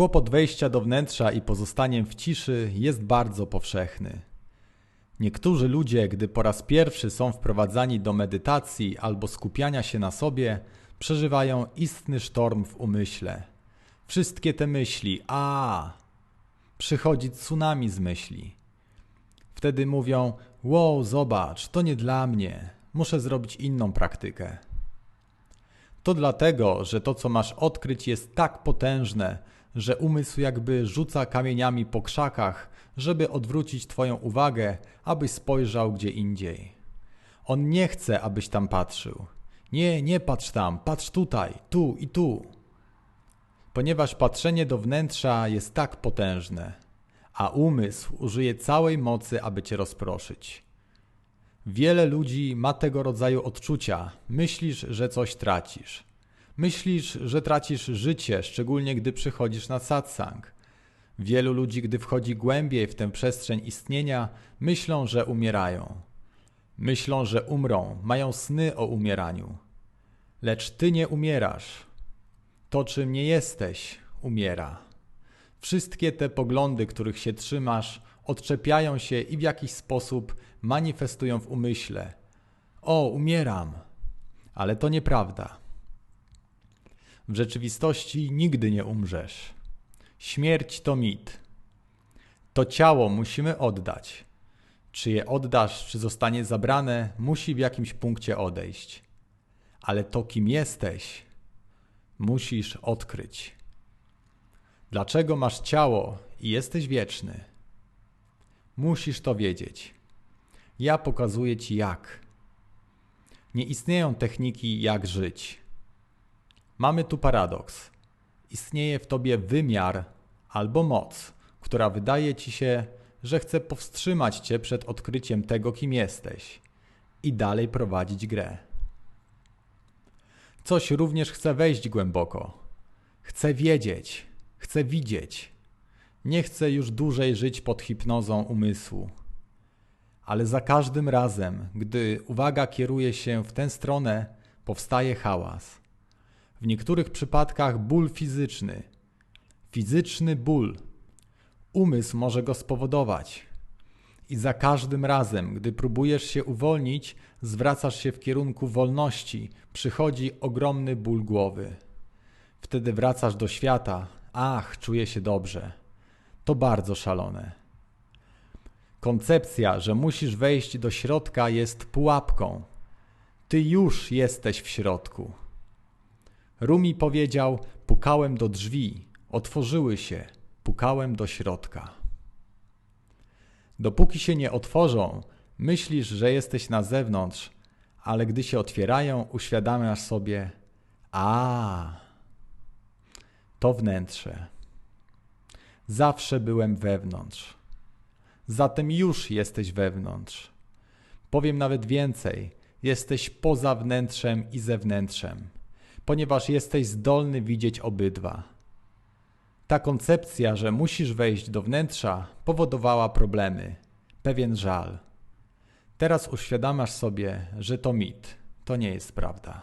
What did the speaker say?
Kłopot wejścia do wnętrza i pozostaniem w ciszy jest bardzo powszechny. Niektórzy ludzie, gdy po raz pierwszy są wprowadzani do medytacji albo skupiania się na sobie, przeżywają istny sztorm w umyśle. Wszystkie te myśli, a przychodzi tsunami z myśli. Wtedy mówią: Wow, zobacz, to nie dla mnie, muszę zrobić inną praktykę. To dlatego, że to, co masz odkryć, jest tak potężne, że umysł jakby rzuca kamieniami po krzakach, żeby odwrócić Twoją uwagę, abyś spojrzał gdzie indziej. On nie chce, abyś tam patrzył. Nie, nie patrz tam, patrz tutaj, tu i tu. Ponieważ patrzenie do wnętrza jest tak potężne, a umysł użyje całej mocy, aby cię rozproszyć. Wiele ludzi ma tego rodzaju odczucia. Myślisz, że coś tracisz. Myślisz, że tracisz życie, szczególnie gdy przychodzisz na satsang. Wielu ludzi, gdy wchodzi głębiej w tę przestrzeń istnienia, myślą, że umierają. Myślą, że umrą, mają sny o umieraniu. Lecz ty nie umierasz. To, czym nie jesteś, umiera. Wszystkie te poglądy, których się trzymasz, odczepiają się i w jakiś sposób manifestują w umyśle. O, umieram! Ale to nieprawda. W rzeczywistości nigdy nie umrzesz. Śmierć to mit. To ciało musimy oddać. Czy je oddasz, czy zostanie zabrane, musi w jakimś punkcie odejść. Ale to, kim jesteś, musisz odkryć. Dlaczego masz ciało i jesteś wieczny? Musisz to wiedzieć. Ja pokazuję ci jak. Nie istnieją techniki, jak żyć. Mamy tu paradoks. Istnieje w tobie wymiar albo moc, która wydaje ci się, że chce powstrzymać cię przed odkryciem tego, kim jesteś i dalej prowadzić grę. Coś również chce wejść głęboko. Chce wiedzieć, chce widzieć. Nie chce już dłużej żyć pod hipnozą umysłu. Ale za każdym razem, gdy uwaga kieruje się w tę stronę, powstaje hałas. W niektórych przypadkach ból fizyczny. Fizyczny ból. Umysł może go spowodować. I za każdym razem, gdy próbujesz się uwolnić, zwracasz się w kierunku wolności, przychodzi ogromny ból głowy. Wtedy wracasz do świata. Ach, czuję się dobrze. To bardzo szalone. Koncepcja, że musisz wejść do środka, jest pułapką. Ty już jesteś w środku. Rumi powiedział: Pukałem do drzwi, otworzyły się, pukałem do środka. Dopóki się nie otworzą, myślisz, że jesteś na zewnątrz, ale gdy się otwierają, uświadamiasz sobie: A, to wnętrze. Zawsze byłem wewnątrz. Zatem już jesteś wewnątrz. Powiem nawet więcej: jesteś poza wnętrzem i zewnętrzem, ponieważ jesteś zdolny widzieć obydwa. Ta koncepcja, że musisz wejść do wnętrza, powodowała problemy, pewien żal. Teraz uświadamiasz sobie, że to mit, to nie jest prawda.